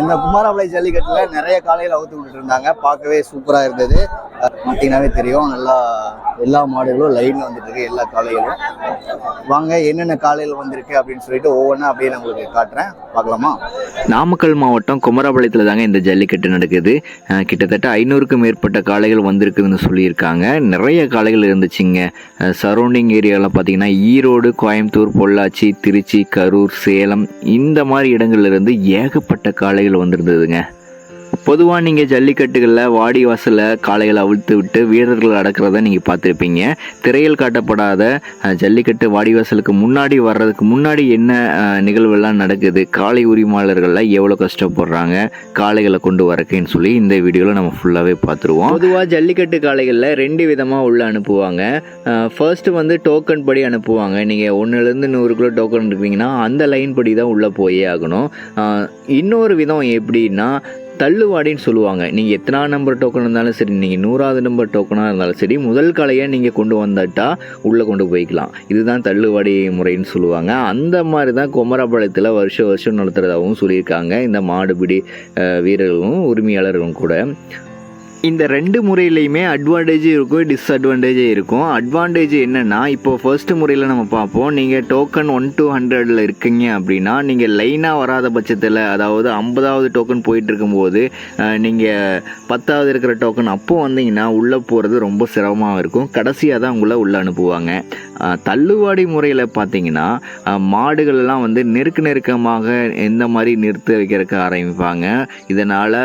இந்த குமாரபாளை ஜல்லிக்கட்டில் நிறைய காலையில் அவுத்து விட்டுட்டு இருந்தாங்க. பார்க்கவே சூப்பராக இருந்தது. பார்த்தீங்கன்னாவே தெரியும். நல்லா எல்லா மாடுகளும் லைனில் வந்துட்டுருக்கு எல்லா காளைகளும். வாங்க என்னென்ன காளைகள் வந்திருக்கு அப்படின்னு சொல்லிட்டு ஒவ்வொன்றா அப்படியே நான் உங்களுக்கு காட்டுறேன். பார்க்கலாமா? நாமக்கல் மாவட்டம் குமரபாளையத்தில் தாங்க இந்த ஜல்லிக்கட்டு நடக்குது. கிட்டத்தட்ட ஐநூறுக்கும் மேற்பட்ட காளைகள் வந்திருக்குதுன்னு சொல்லியிருக்காங்க. நிறைய காளைகள் இருந்துச்சுங்க. சரௌண்டிங் ஏரியாவில் பார்த்தீங்கன்னா ஈரோடு கோயம்புத்தூர் பொள்ளாச்சி திருச்சி கரூர் சேலம் இந்த மாதிரி இடங்கள்லேருந்து ஏகப்பட்ட காளை காளைகள் வந்திருந்ததுங்க. பொதுவாக நீங்கள் ஜல்லிக்கட்டுகளில் வாடி வாசலில் காளைகளை அவிழ்த்து விட்டு வீரர்கள் அடக்கிறத நீங்கள் பார்த்துருப்பீங்க. திரையில் காட்டப்படாத ஜல்லிக்கட்டு வாடி வாசலுக்கு முன்னாடி வர்றதுக்கு முன்னாடி என்ன அஹ், நடக்குது? காளை உரிமையாளர்கள்லாம் எவ்வளோ கஷ்டப்படுறாங்க? காளைகளை கொண்டு வரக்குன்னு சொல்லி இந்த வீடியோவில் நம்ம ஃபுல்லாகவே பார்த்துருவோம். பொதுவாக ஜல்லிக்கட்டு காளைகளில் ரெண்டு விதமாக உள்ள அனுப்புவாங்க. ஃபர்ஸ்ட் வந்து டோக்கன் படி அனுப்புவாங்க. நீங்கள் ஒன்றுலேருந்து நூறு கிலோ டோக்கன் இருக்கீங்கன்னா அந்த லைன் படி தான் உள்ளே போயே ஆகணும். இன்னொரு விதம் எப்படின்னா தள்ளுவாடின்னு சொல்லுவாங்க. நீங்கள் எத்தனா நம்பர் டோக்கன் இருந்தாலும் சரி நீங்கள் நூறாவது நம்பர் டோக்கனாக இருந்தாலும் சரி முதல் கலையை நீங்கள் கொண்டு வந்துட்டா உள்ளே கொண்டு போய்க்கலாம். இதுதான் தள்ளுவாடி முறைன்னு சொல்லுவாங்க. அந்த மாதிரி தான் குமரபாளையத்தில் வருஷம் வருஷம் நடத்துகிறதாகவும் சொல்லியிருக்காங்க. இந்த மாடுபிடி வீரர்களும் உரிமையாளர்களும் கூட. இந்த ரெண்டு முறையிலையுமே அட்வான்டேஜ் இருக்கும் டிஸ்அட்வான்டேஜும் இருக்கும். அட்வான்டேஜ் என்னென்னா இப்போ ஃபர்ஸ்ட் முறையில் நம்ம பார்ப்போம். நீங்கள் டோக்கன் ஒன் டூ ஹண்ட்ரடில் இருக்கீங்க அப்படின்னா நீங்கள் லைனாக வராத பட்சத்தில் அதாவது ஐம்பதாவது டோக்கன் போயிட்டு இருக்கும்போது நீங்கள் பத்தாவது இருக்கிற டோக்கன் அப்போது வந்தீங்கன்னா உள்ளே போகிறது ரொம்ப சிரமமாக இருக்கும். கடைசியாக தான் உங்களை உள்ளே அனுப்புவாங்க. தள்ளுவாடி முறையில் பார்த்தீங்கன்னா மாடுகள்லாம் வந்து நெருக்க நெருக்கமாக எந்த மாதிரி நிறுத்த வைக்கிறதுக்கு ஆரம்பிப்பாங்க. இதனால்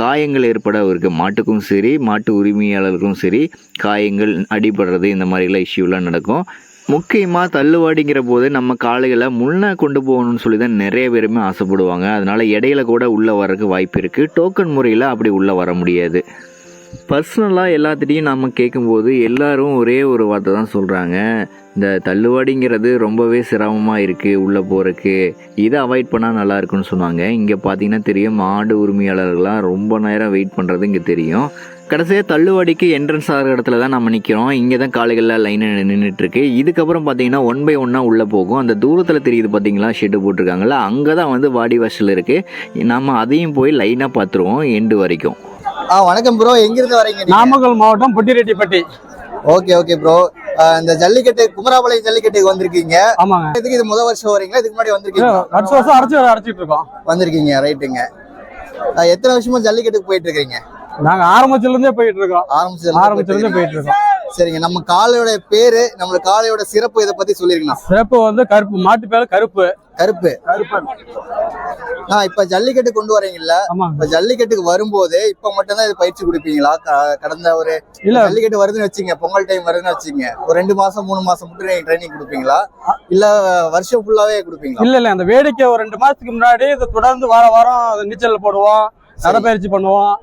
காயங்கள் ஏற்பட அவருக்கு மாட்டுக்கும் சரி மாட்டு உரிமையாளருக்கும் சரி காயங்கள் அடிபடுறது இந்த மாதிரிலாம் இஷ்யூலாம் நடக்கும். முக்கியமாக தள்ளுவாடிங்கிற போது நம்ம காளைகளை முன்னே கொண்டு போகணும்னு சொல்லி தான் நிறைய பேருமே ஆசைப்படுவாங்க. அதனால் இடையில கூட உள்ளே வரக்கு வாய்ப்பு இருக்குது டோக்கன் முறையில் அப்படி உள்ளே வர முடியாது. பர்சனலாக எல்லாத்திட்டையும் நம்ம கேட்கும்போது எல்லாரும் ஒரே ஒரு வார்த்தை தான் சொல்கிறாங்க இந்த தள்ளுவாடிங்கிறது ரொம்பவே சிரமமாக இருக்குது உள்ளே போகிறக்கு இதை அவாய்ட் பண்ணால் நல்லாயிருக்குன்னு சொன்னாங்க. இங்கே பார்த்தீங்கன்னா தெரியும் மாடு உரிமையாளர்கள்லாம் ரொம்ப நேரம் வெயிட் பண்ணுறது இங்கே தெரியும். கடைசியாக தள்ளுவாடிக்கு என்ட்ரன்ஸ் ஆகிற இடத்துல தான் நம்ம நிற்கிறோம் இங்கே தான் காலைகளில் லைனில் நின்றுட்டுருக்கு இதுக்கப்புறம் பார்த்தீங்கன்னா ஒன் பை ஒன்னாக உள்ளே போகும். அந்த தூரத்தில் தெரியுது பார்த்தீங்களா ஷெட்டு போட்டிருக்காங்களா அங்கே தான் வந்து வாடி வாசல் இருக்குது நம்ம அதையும் போய் லைனாக பார்த்துருவோம் எண்டு வரைக்கும். ஆ வணக்கம் ப்ரோ எங்கிருந்து வரீங்க? நாமக்கல் மாவட்டம் பொட்டிரெட்டிப்பட்டி. ஓகே ஓகே ப்ரோ இந்த ஜல்லிக்கட்டு குமராபாளையம் ஜல்லிக்கட்டுக்கு வந்திருக்கீங்க. ஆமாங்க. இதுக்கு இது முதல் வருஷம் வரீங்களா இதுக்கு முன்னாடி வந்திருக்கீங்க வருஷம் வருஷம் அரைச்சி அரைச்சிட்டு இருக்கோம். வந்திருக்கீங்க ரைட்டுங்க. எத்தனை வருஷமா ஜல்லிக்கட்டுக்கு போயிட்டு இருக்கீங்க நாங்க ஆரம்பத்துல இருந்தே போயிட்டு இருக்கோம் ஆரம்பிச்சதுல ஆரம்பத்துல இருந்தே போயிட்டு இருக்கோம் சரிங்க நம்ம காளையோட பேரு நம்ம காளையோட சிறப்பு இதை பத்தி சொல்லிருக்கலாம். சிறப்பு வந்து கருப்பு மாட்டு பேர் கருப்பு. கருப்பு. ஆ இப்ப ஜல்லிக்கட்டு கொண்டு வரீங்கல்ல? இப்ப ஜல்லிக்கட்டுக்கு வரும்போது இப்ப மட்டும்தான் இது பயிற்சி கொடுப்பீங்களா? கடந்த ஒரு ஜல்லிக்கட்டு வருதுன்னு வச்சுங்க பொங்கல் டைம் வருதுன்னு வச்சுங்க ஒரு ரெண்டு மாசம் மூணு மாசம் மட்டும் நீங்க ட்ரைனிங் கொடுப்பீங்களா? இல்ல வருஷம் ஃபுல்லாவே கொடுப்பீங்களா? இல்ல இல்ல அந்த வேடிக்கை ஒரு ரெண்டு மாசத்துக்கு முன்னாடி இதை தொடர்ந்து வார வாரம் நீச்சல் போடுவோம் நடைப்பயிற்சி பண்ணுவோம்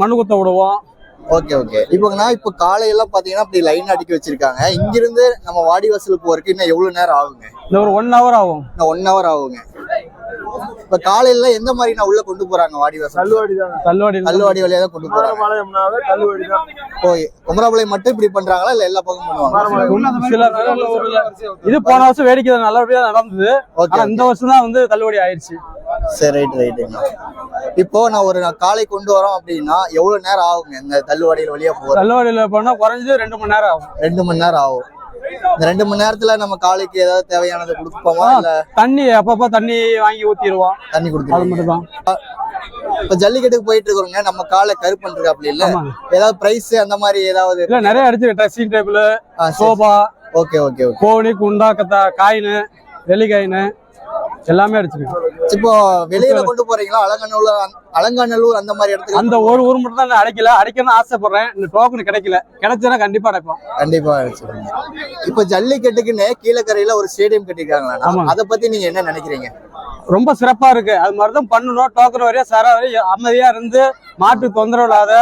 மண்ணு குத்த விடுவோம். Okay okay. இப்போங்கண்ணா இப்போ காலையெல்லாம் பாத்தீங்கன்னா அப்படி லைன் அடிக்க வச்சிருக்காங்க. இங்கிருந்து நம்ம வாடி வாசலுக்கு போறதுக்கு இன்னும் எவ்வளவு நேரம் ஆகுங்க? இந்த ஒரு ஒன் ஹவர் ஆகும். ஒன் ஹவர் ஆகுங்க. இப்ப காலையில எந்த மாதிரி நான் உள்ள கொண்டு போறாங்க வாடி வாசல்? தள்ளுவாடி கல்லுவாடி வழியா தான் கொண்டு போறாங்க. ஓ குமராபாளையம் மட்டும் இப்படி பண்றாங்களா? இல்ல எல்லா பக்கமும் பண்ணுவாங்க சில இது போன வருஷம் வேடிக்கை நல்லபடியா நடந்தது. ஓகே ஆனா இந்த வருஷம் தான் வந்து தள்ளுபடி ஆயிடுச்சு சரி ரைட் ரைட்டுங்க. இப்போ நான் ஒரு காலை கொண்டு வரோம் அப்படின்னா எவ்வளவு நேரம் ஆகுங்க? இந்த தள்ளுவாடியில் வழியா போற தள்ளுவாடியில போனா குறைஞ்சது ரெண்டு மணி நேரம் ஆகும். ரெண்டு மணி நேரம் ஆகும். இந்த ரெண்டு மணி நேரத்துல நம்ம காலைக்கு ஏதாவது தேவையானதை கொடுப்போமா? இல்ல தண்ணி அப்பப்ப தண்ணி வாங்கி ஊத்திடுவோம். தண்ணி அது கொடுத்துருவோம் மட்டும் தான் இப்ப ஜல்லிக்கட்டுக்கு போயிட்டு இருக்கிறோங்க நம்ம காலை கருப்பு அப்படி இல்ல. ஏதாவது பிரைஸ் அந்த மாதிரி ஏதாவது இல்ல நிறைய அடிச்சு dressing table soap okay okay கோணி குண்டா கத்தா காயின் வெள்ளிக்காயின் எல்லாமே அடிச்சிருக்கு இப்போ வெளியில கொண்டு போறீங்களா? அலங்காநல்லூர் அலங்காநல்லூர் அந்த மாதிரி இடத்துக்கு? அந்த ஒரு ஊர் மட்டும் தான் அடைக்கல. அடைக்கணும்னு ஆசைப்படுறேன். இந்த டோக்கன் கிடைக்கல. கிடைச்சா கண்டிப்பா அடைப்போம். கண்டிப்பா வச்சிருக்கீங்க இப்போ ஜல்லிக்கட்டுக்குன்னு கீழக்கரையில ஒரு ஸ்டேடியம் கட்டிருக்காங்களா. அதை பத்தி நீங்க என்ன நினைக்கிறீங்க? ரொம்ப சிறப்பா இருக்கு. அது மாதிரி தான் பண்ணணும். டோக்கன் வரையா சர வரையா அமைதியா இருந்து மாட்டு தொந்தரவு இல்லாத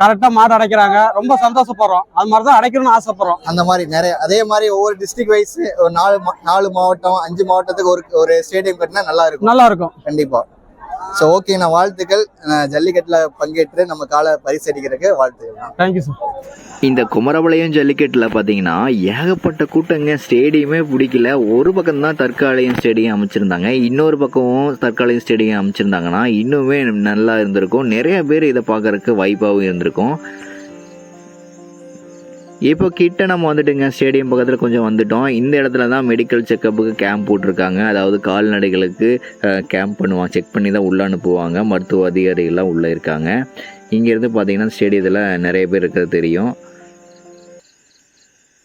கரெக்டா மாடு அடைக்கிறாங்க. ரொம்ப சந்தோஷப்படுறோம். அது மாதிரி தான் அடைக்கணும்னு ஆசைப்படுறோம். அந்த மாதிரி நிறைய அதே மாதிரி ஒவ்வொரு டிஸ்ட்ரிக்ட் வைஸ் ஒரு நாலு நாலு மாவட்டம் அஞ்சு மாவட்டத்துக்கு ஒரு ஒரு ஸ்டேடியம் கட்டினா நல்லா இருக்கும். நல்லா இருக்கும். கண்டிப்பா. ஸோ ஓகேண்ணா வாழ்த்துக்கள். ஜல்லிக்கட்டுல பங்கேற்று நம்ம காலை பரிசடிக்கிறதுக்கு வாழ்த்துக்கள். தேங்க்யூ சார் இந்த குமரபாளையம் ஜல்லிக்கட்டில் பார்த்தீங்கன்னா ஏகப்பட்ட கூட்டங்க ஸ்டேடியமே பிடிக்கல. ஒரு பக்கம் தான் தற்காலிகம் ஸ்டேடியம் அமைச்சிருந்தாங்க. இன்னொரு பக்கமும் தற்காலிகம் ஸ்டேடியம் அமைச்சிருந்தாங்கன்னா இன்னுமே நல்லா இருந்திருக்கும். நிறைய பேர் இதை பார்க்கறதுக்கு வாய்ப்பாகவும் இருந்திருக்கும். இப்போ கிட்ட நம்ம வந்துட்டுங்க ஸ்டேடியம் பக்கத்தில் கொஞ்சம் வந்துட்டோம். இந்த இடத்துல தான் மெடிக்கல் செக்கப்புக்கு கேம்ப் போட்டிருக்காங்க. அதாவது கால்நடைகளுக்கு கேம்ப் பண்ணுவாங்க. செக் பண்ணி தான் உள்ளே அனுப்புவாங்க. மருத்துவ அதிகாரிகள்லாம் உள்ளே இருக்காங்க. இங்கேருந்து பார்த்தீங்கன்னா ஸ்டேடியத்தில் நிறைய பேர் இருக்கிறது தெரியும்.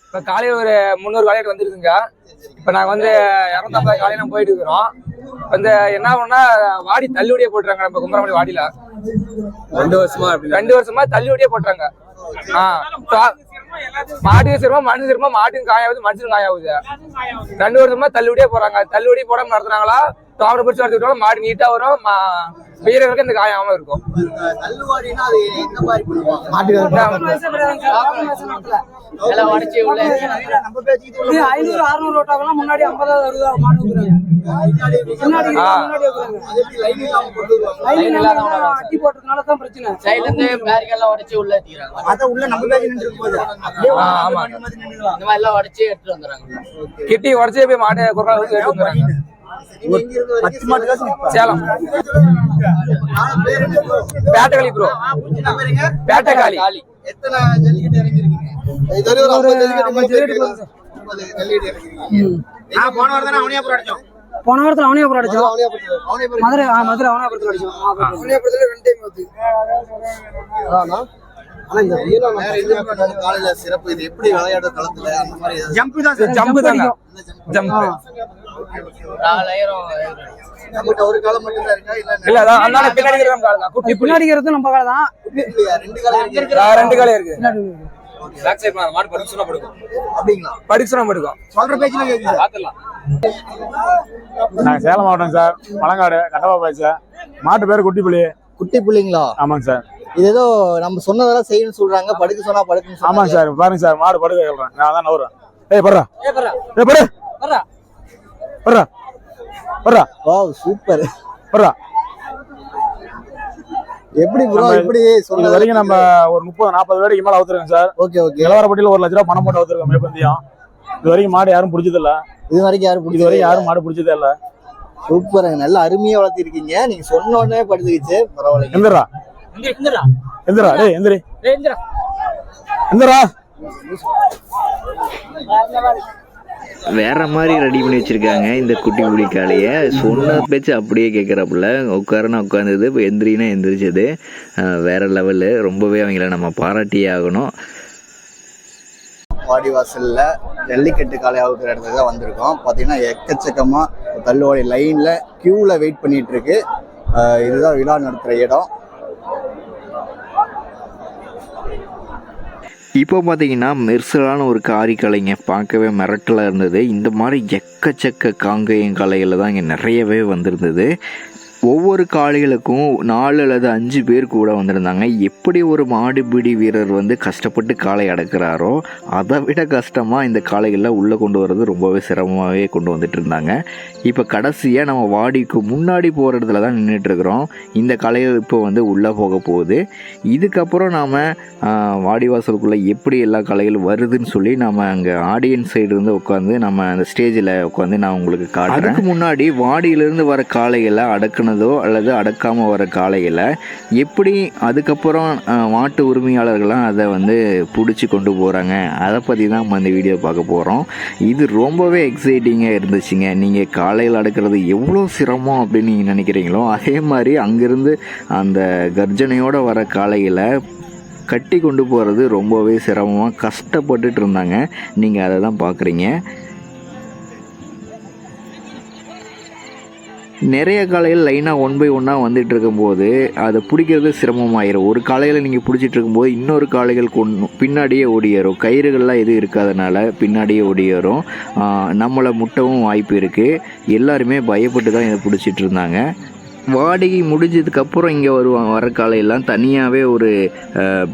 இப்போ காலையில் ஒரு முந்நூறு காலையில் வந்துருக்குங்க இப்போ நாங்கள் வந்து இரநூத்தம்பது காலையில போயிட்டு இருக்கிறோம். இந்த என்ன பண்ணா வாடி தள்ளுபடியே போட்டுறாங்க நம்ம கும்பரமணி வாடியில ரெண்டு வருஷமா ரெண்டு வருஷமா தள்ளுபடியே போட்டுறாங்க. ஆ மாட்டுக்கு சிரமமா மனுஷன் சிரமமா மாட்டுக்கும் காயாவது மனுஷனும் காயாவுது. ரெண்டு வருஷமா தள்ளுபடியே போறாங்க. தள்ளுபடி போடாம நடத்துனாங்களா தாமரை பிடிச்சி நடத்திக்கிட்டோம் மாடு நீட்டா வரும். மா- வீரர்களுக்கு இந்த காயாம இருக்கும். ஐநூறு அறுநூறு ஓட்டாக்கெல்லாம் முன்னாடி ஐம்பதாவது அறுபதாவது மாடு அட்டி போட்டதுனால தான் பிரச்சனை. சைடுல இருந்து பேரிக்கெல்லாம் உடச்சி உள்ள ஏத்திக்கிறாங்க அத உள்ள நம்ம பேசி நின்று இருக்கும்போது அப்படியே ஆ, ஆமா. இந்த மாதிரி எல்லாம் உடச்சி எடுத்துட்டு வந்துடுறாங்க. கிட்டி உடச்சே போய் மாட்டை குரல் வந்து பத்து மாட்டு காசு. சேலம். பேர். பேட்டகளி ப்ரோ எத்தனை ஜல்லிக்கட்டு இறங்கிருக்கீங்க போன வாரம் தானே அவனியாபுரம் அடிச்சோம். போன வாரத்துல அவனியாபுரம் அடிச்சோம். மதுரை மதுரை அவனியாபுரத்துல அடிச்சோம். அவனியாபுரத்துல. ரெண்டு டைம். காலையில சிறப்பு. இது எப்படி விளையாட களத்துல அந்த மாதிரி ஜம்ப் தான் ஜம்பு தாங்க ஜம்பு நாலாயிரம் நம்மகிட்ட ஒரு காலம் மட்டும் தான் இருக்கா? இல்ல இல்ல அதான் அதனால பின்னாடி தான் குட்டி இருக்கிறது நம்ம கால தான். இல்லையா? ரெண்டு காலம் இருக்கு? ஆ, ரெண்டு காலே இருக்கு. பின்னாடி இருக்கிறது. பேக் சைடு மாடு படுக்க சொன்னா படுக்கும். அப்படிங்களா? படுக்க சொன்னா படுக்கும். சொல்ற பேச்சுல கேக்குது. பாத்துடலாம். நாங்கள் சேலம் மாவட்டம் சார். மலங்காடு கட்டப்பா பாய் சார். மாட்டு பேர் குட்டிப்புலி. குட்டி புள்ளிங்களா? ஆமாங்க சார். இது ஏதோ நம்ம சொன்னதெல்லாம் செய்யணும்னு சொல்றாங்க. படுக்க சொன்னா படுக்குன்னு ஆமாங்க சார். பாருங்க சார். மாடு படுக்க சொல்றேன் நான் தான் நவுறேன். ஏய் படுறா. ஏய், பர்றா. ஏய் படு. பர்றா. படுறா படுறா வாவ் சூப்பர். படுறா எப்படி ப்ரோ இப்படி சொல்றது வரைக்கும் நம்ம ஒரு முப்பது நாற்பது வேலைக்கு மேல அவுத்துருக்கோம் சார். Okay okay. இளவரப்பட்டியில் ஒரு லட்ச ரூபா பணம் போட்டு அவுத்துருக்கோம் மேப்பந்தியம் இது வரைக்கும் மாடு யாரும் பிடிச்சது இல்ல இது வரைக்கும் யாரும் இது பிடிச்சது வரைக்கும் யாரும் மாடு பிடிச்சதே இல்ல. சூப்பர் நல்ல அருமையா வளர்த்திருக்கீங்க. நீங்க சொன்ன உடனே படுத்துக்கிச்சு. பரவாயில்லைங்க. எந்திரா. எந்திரா. டேய் எந்திரி. எந்திரா. வேற மாதிரி ரெடி பண்ணி வச்சிருக்காங்க இந்த குட்டி புலி காளையை சொன்ன பேச்சு அப்படியே கேட்குறப்புல உட்காரனா உட்காந்தது இப்போ எந்திரினா எந்திரிச்சது. வேற லெவலு. ரொம்பவே அவங்கள நம்ம பாராட்டியே ஆகணும். வாடிவாசல்ல ஜல்லிக்கட்டு காலை இடத்துல தான் வந்திருக்கோம். பார்த்தீங்கன்னா எக்கச்சக்கமாக தள்ளுவாடி லைனில் க்யூவில் வெயிட் பண்ணிகிட்ருக்கு இதுதான் விழா நடத்துகிற இடம். இப்போ பார்த்தீங்கன்னா மெர்சலான ஒரு காரி கலைங்க பார்க்கவே மிரட்டலாக இருந்தது. இந்த மாதிரி எக்கச்சக்க காங்கேயம் கலைகளில் தான் இங்கே நிறையவே வந்திருந்தது. ஒவ்வொரு காளைகளுக்கும் நாலு அல்லது அஞ்சு பேர் கூட வந்திருந்தாங்க. எப்படி ஒரு மாடுபிடி வீரர் வந்து கஷ்டப்பட்டு காளை அடக்கிறாரோ அதை விட கஷ்டமாக இந்த காளைகளில் உள்ளே கொண்டு வர்றது ரொம்பவே சிரமமாகவே கொண்டு வந்துட்டு இருந்தாங்க. இப்போ கடைசியாக நம்ம வாடிக்கு முன்னாடி போகிற இடத்துல தான் நின்றுட்டு இருக்கிறோம். இந்த காளைகள் இப்போ வந்து உள்ளே போக போகுது. இதுக்கப்புறம் நாம் வாடிவாசலுக்குள்ளே எப்படி எல்லா கலைகளும் வருதுன்னு சொல்லி நம்ம அங்கே ஆடியன்ஸ் சைடு இருந்து உட்காந்து நம்ம அந்த ஸ்டேஜில் உட்காந்து நான் உங்களுக்கு காட்டுறேன். அதுக்கு முன்னாடி வாடியிலேருந்து வர காளைகளை அடக்குனதோ அல்லது அடக்காமல் வர காலையில் எப்படி அதுக்கப்புறம் மாட்டு உரிமையாளர்கள்லாம் அதை வந்து பிடிச்சி கொண்டு போகிறாங்க அதை பற்றி தான் நம்ம இந்த வீடியோ பார்க்க போகிறோம் இது ரொம்பவே எக்ஸைட்டிங்காக இருந்துச்சுங்க. நீங்கள் காலையில் அடக்கிறது எவ்வளோ சிரமம் அப்படின்னு நீங்கள் நினைக்கிறீங்களோ அதே மாதிரி அங்கேருந்து அந்த கர்ஜனையோடு வர காலையில் கட்டி கொண்டு போகிறது ரொம்பவே சிரமமாக கஷ்டப்பட்டுட்டு இருந்தாங்க. நீங்கள் அதை தான் பார்க்குறீங்க. நிறைய காலையில் லைனாக ஒன் பை ஒன்னாக வந்துட்டு இருக்கும்போது அதை பிடிக்கிறது சிரமமாயிரும். ஒரு காலையில் நீங்கள் பிடிச்சிட்டு இருக்கும்போது இன்னொரு காளைகள் கொண்டு பின்னாடியே ஓடியேறும். கயிறுகள்லாம் எதுவும் இருக்காதனால பின்னாடியே ஓடியேறும். நம்மளை முட்டவும் வாய்ப்பு இருக்குது எல்லாருமே பயப்பட்டு தான் இதை பிடிச்சிட்டு இருந்தாங்க. வாடகை முடிஞ்சதுக்கப்புறம் இங்கே வருவாங்க. வர காலையெல்லாம் தனியாகவே ஒரு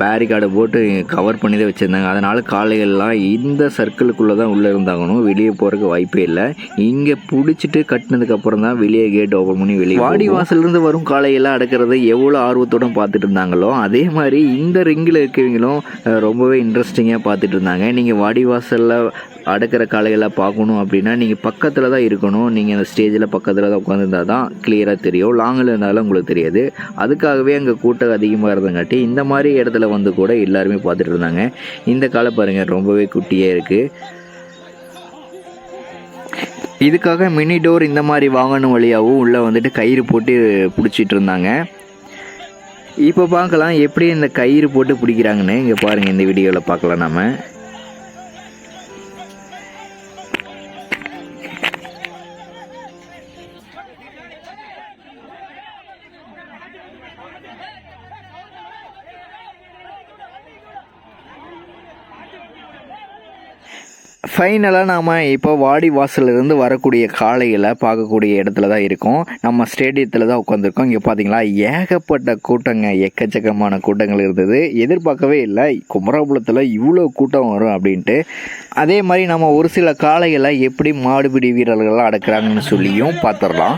பேரிகார்டை போட்டு கவர் பண்ணி தான் வச்சுருந்தாங்க. அதனால் காளைகள்லாம் இந்த சர்க்கிளுக்குள்ளே தான் உள்ளே இருந்தாங்கணும் வெளியே போகிறதுக்கு வாய்ப்பே இல்லை. இங்கே பிடிச்சிட்டு கட்டினதுக்கப்புறம் தான் வெளியே கேட் ஓப்பன் பண்ணி வெளியே வாடி வாசல்லேருந்து வரும் காளையெல்லாம் அடக்கிறத எவ்வளோ ஆர்வத்தோட பார்த்துட்டு இருந்தாங்களோ அதே மாதிரி இந்த ரிங்கில் இருக்கிறவங்களும் ரொம்பவே இன்ட்ரெஸ்டிங்காக பார்த்துட்டு இருந்தாங்க நீங்கள் வாடி வாசலில் அடக்கிற காளைகளாக பார்க்கணும் அப்படின்னா நீங்கள் பக்கத்தில் தான் இருக்கணும். நீங்கள் அந்த ஸ்டேஜில் பக்கத்தில் தான் உட்காந்துருந்தா தான் கிளியராக தெரியும். லாங்கில் இருந்தாலும் உங்களுக்கு தெரியாது. அதுக்காகவே அங்கே கூட்டம் அதிகமாக இருந்தங்காட்டி இந்த மாதிரி இடத்துல வந்து கூட எல்லாருமே பார்த்துட்டு இருந்தாங்க. இந்த காலை பாருங்கள் ரொம்பவே குட்டியாக இருக்குது இதுக்காக மினி டோர் இந்த மாதிரி வாங்கணும் வழியாகவும் உள்ளே வந்துட்டு கயிறு போட்டு பிடிச்சிட்டு இருந்தாங்க. இப்போ பார்க்கலாம் எப்படி இந்த கயிறு போட்டு பிடிக்கிறாங்கன்னு இங்கே பாருங்கள் இந்த வீடியோவில் பார்க்கலாம் நம்ம ஃபைனலாக நாம் இப்போ வாடி வாசல்லேருந்து வரக்கூடிய காளைகளை பார்க்கக்கூடிய இடத்துல தான் இருக்கோம். நம்ம ஸ்டேடியத்தில் தான் உட்காந்துருக்கோம் இங்கே பார்த்தீங்களா ஏகப்பட்ட கூட்டங்க எக்கச்சக்கமான கூட்டங்கள் இருந்தது. எதிர்பார்க்கவே இல்லை. குமரபுரத்தில் இவ்வளோ கூட்டம் வரும் அப்படின்ட்டு. அதே மாதிரி நம்ம ஒரு சில காளைகளை எப்படி மாடுபிடி வீரர்கள்லாம் அடக்குறாங்கன்னு சொல்லியும் பார்த்துடலாம்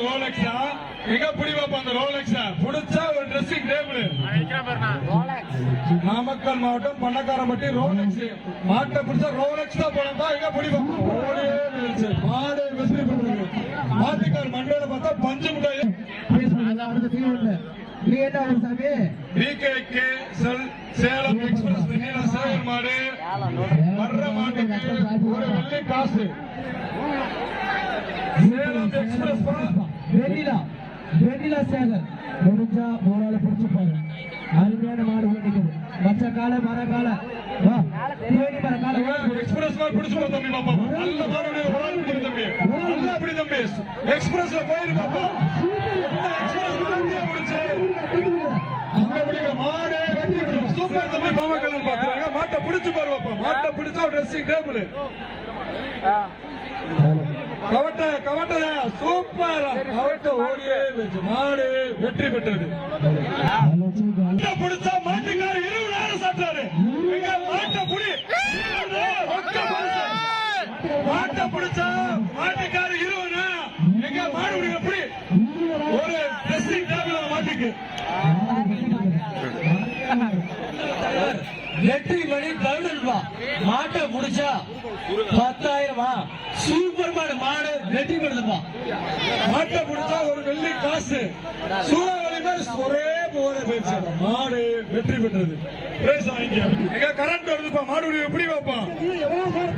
ரோலெக்ஸா எங்க புடி அந்த ரோலெக்ஸா புடிச்சா ஒரு ட்ரெஸ்ஸிங் டேபிள் நாமக்கல் மாவட்டம் பண்ணக்காரம்பட்டி ரோலெக்ஸ் மாட்டை பிடிச்சா ரோலெக்ஸ் தான் போனப்பா எங்க புடி பாப்பா மாடு வெற்றி பண்றது மாட்டுக்கார் மண்டையில பார்த்தா பஞ்சு முட்டாய். செல் சேலம் எக்ஸ்பிரஸ் நீல மாடு. வர்ற மாட்டுக்கு ஒரு வெள்ளி காசு. வெண்ணிலா வெண்ணிலா சேகர் முடிஞ்சா போராள பிடிச்சு அருமையான மாடு மச்ச கால மர கால வா எக்ஸ்பிரஸ் பிடிச்சு போ தம்பி பாப்பா நல்ல பிடி தம்பி நல்லா பிடி தம்பி எக்ஸ்பிரஸ்ல போயிரு பாப்பா எக்ஸ்பிரஸ் அங்க மாடு சூப்பர் தம்பி மாமா பாக்குறாங்க மாட்டை பிடிச்சு பாரு பாப்பா மாட்டை பிடிச்சா ட்ரெஸ்ஸிங் டேபிள் கவட்ட கவட்ட சூப்பர். கவட்ட ஓடியே மாடு வெற்றி பெற்றது. மாட்டை பிடிச்சா மாட்டுக்கார இருபது நேரம் சாப்பிட்டாரு. எங்க மாட்டை புடி. ஒக்க பரிசு. மாட்டை பிடிச்சா மாட்டுக்கார இருபது நேரம் எங்க மாடு பிடிக்க புடி. ஒரு ட்ரெஸ்ஸிங் டேபிள் மாட்டுக்கு. வெற்றி மணி பதினொன்று மாட்டை முடிச்சா சூப்பர் மாடு மாடு வெற்றி பெறுதுப்பா. மாட்டை பிடிச்சா ஒரு வெள்ளி காசு. மாதிரி ஒரே போற போயிடுச்சு. மாடு வெற்றி பெற்றது. வாங்கிக்க. எங்க கரண்ட் வருதுப்பா மாடு எப்படி வைப்பான்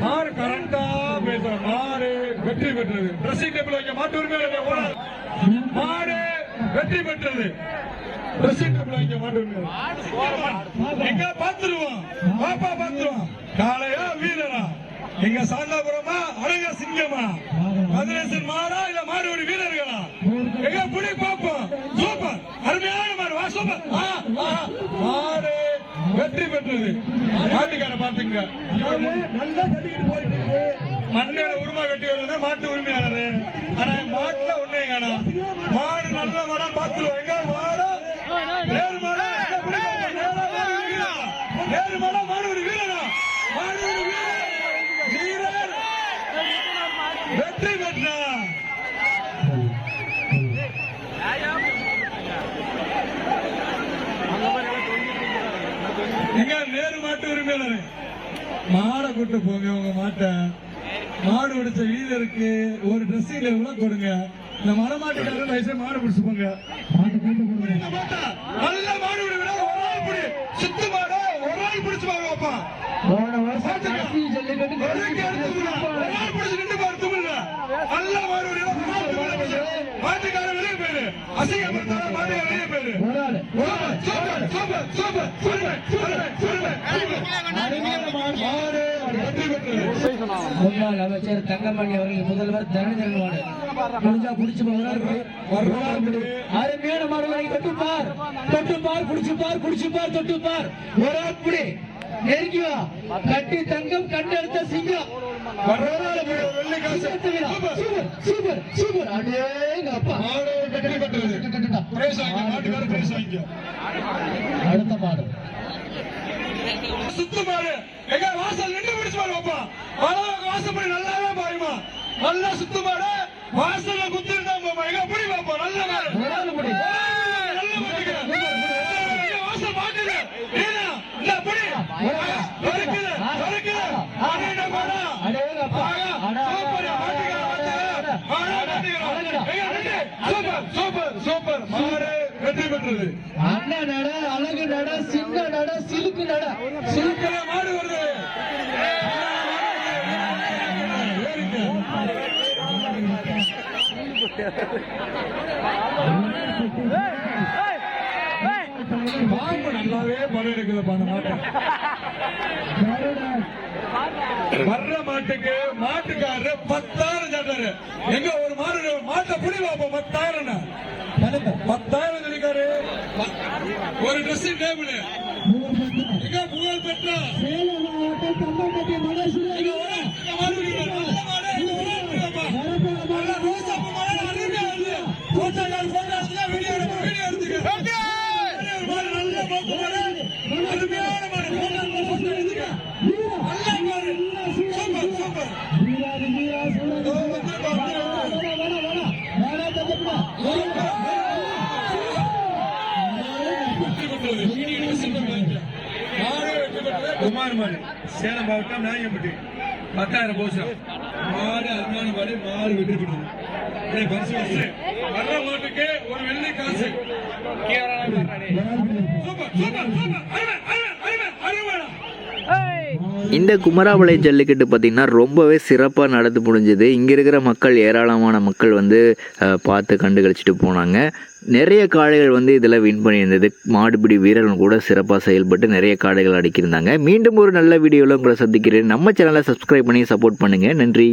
மாடு கரண்டா பேசுற மாடு வெற்றி பெற்றது. ட்ரெஸ்ஸிங் டேபிள் வைக்க மாட்டு உரிமையில மாடு வெற்றி பெற்றது. ட்ரெஸ்ஸிங் டேபிள் வைக்க மாட்டு உரிமையில எங்க பாத்துருவோம் பாப்பா பாத்துருவோம் காளையா வீரரா நீங்க சாந்தாபுரமா அழக சிங்கமா? மதுரேசன் மாறா இல்ல மாறுபடி வீரர்களா? எங்க புடி பாப்போம் சூப்பர். அருமையான மாறு வா சூப்பர். ஆ, மாடு வெற்றி பெற்றது. மாட்டுக்கார பாத்துங்க நல்லா கட்டிக்கிட்டு போயிட்டு இருக்கு. மண்டையில கட்டி வருது மாட்டு உரிமையாளரு. ஆனா மாட்டுல ஒண்ணு காணோம். மாடு நல்ல மாடா பாத்துருவோம் எங்க மாடா? மாட்டு உரிமையாளர் மாடை கூட்டு போங்க உங்க மாட்டை. மாடு பிடிச்ச வீரருக்கு ஒரு ட்ரெஸ்ஸிங் லெவலாம் கொடுங்க. இந்த மரமாட்டுக்காரர் வயசு மாடு பிடிச்சு போங்க. மாட்டை நல்ல மாடு விடுவிட ஒரு ஆள் பிடி. சுத்து மாடு ஒரு ஆள் பிடிச்சு பாருங்க அப்பா போன வருஷம் கடைசி ஜல்லிக்கட்டு ஒரு ஆளுக்கு எடுத்து விடுங்க. ஒரு ஆள் பிடிச்சு நின்று பாரு துமிழ்ல. நல்ல மாடு ஒரு ஆள் துமிழ்ல வெளியே போயிரு அசிங்கப்படுத்தாத மாட்டுக்காரர் வெளியே போயிரு super super super super super super முன்னாள் அமைச்சர் தங்கமணி அவர்கள் முதல்வர் தரணிதரன் முடிஞ்சா போகிறார் அருமையான மாடுகளை தொட்டுப்பார் தொட்டுப்பார் தொட்டுப்பார் ஒரு நெருங்கி வா. கட்டி தங்கம் கண்டெடுத்த சிங்கம். சூப்பர் சூப்பர் சூப்பர் அடேங்க அப்பா மாடு வெற்றி பெற்றது பிரேஸ் பிரேஸ் அடுத்த மாடு சுத்து மாடு எங்க வாசல் நின்று பிடிச்சு பாரு பாப்பா வளவங்க வாசல் பண்ணி நல்லாவே பாருமா நல்லா சுத்து மாடு வாசல்ல குத்தி இருந்தா பாப்பா எங்க புடி பாப்பா நல்ல மாடு ஒரு ஆளு நல்ல மாட்டுக்கு வாசல் மாட்டுது ஏனா இல்ல புடி வறுக்குது வறுக்குது ஆடின மாடா அடேங்க அப்பா அடா, சூப்பர் அடா, மாட்டுக்கார அடா, அடா, அடா. மாட்டுக்கார எங்க நின்று சூப்பர் சூப்பர் சூப்பர். மாடு வெற்றி பெற்றது. அண்ணன் நட அழகு நட சிங்க நட சிலுக்கு நட. சிலுக்கு சிலுக்கல மாடு வருது. பாம்பு நல்லாவே படம் எடுக்குதுப்பா அந்த மாட்டை. வர்ற மாட்டுக்கு மாட்டுக்காரரு பத்தாயிரம் சாட்டாரு எங்க ஒரு மாடு மாட்டை புடி பார்ப்போம் பத்தாயிரம் பத்தாயிரம் சொல்லிக்காரு ஒரு ட்ரெஸ்ஸிங் டேபிள் எங்க புகழ் பெற்ற சேலம் மாவட்டம் தம்பம்பட்டி மகேஸ்வரன் எங்க ஒரு எங்க மாடு இருக்கு. நல்ல மாடு. எங்க ஒரு ஆள் இருக்குப்பா. நல்ல ரோசாப்பூ மாடு அருமையா வருது. போட்டோ கால் போட்டோ எடுத்துக்க, வீடியோ எடுக்க, வீடியோ எடுத்துக்க. ஒரு மாடு, நல்ல போக்கு மாடு. அருமையான மாடு. போட்டோ கால் போட்டோ எடுத்துக்க. நல்ல மாடு. Super, super. வீராதி வீரா சூரதி வேணா வேணா வேணா வேணா தங்கப்பா வெற்றி பெற்றது. வீடியோ எடுக்க சின்ன மாடு. மாடு வெற்றி பெற்றது. குமார் மாடு சேலம் மாவட்டம் நாயம்பட்டி. பத்தாயிரம் போஷம் மாடு அருமையான மாடு மாடு வெற்றி பெற்றது பரிசு பரிசு. வர்ற மாட்டுக்கு ஒரு வெள்ளி காசு. Super super super. இந்த குமராபாளையம் ஜல்லிக்கட்டு பார்த்திங்கன்னா ரொம்பவே சிறப்பாக நடந்து முடிஞ்சது. இங்கே இருக்கிற மக்கள் ஏராளமான மக்கள் வந்து பார்த்து கண்டு கழிச்சிட்டு போனாங்க. நிறைய காடைகள் வந்து இதில் வின் பண்ணியிருந்தது. மாடுபிடி வீரர்கள் கூட சிறப்பாக செயல்பட்டு நிறைய காடைகள் அடிக்கியிருந்தாங்க. மீண்டும் ஒரு நல்ல வீடியோவில் உங்களை சந்திக்கிறேன். நம்ம சேனலை சப்ஸ்கிரைப் பண்ணி சப்போர்ட் பண்ணுங்கள் நன்றி.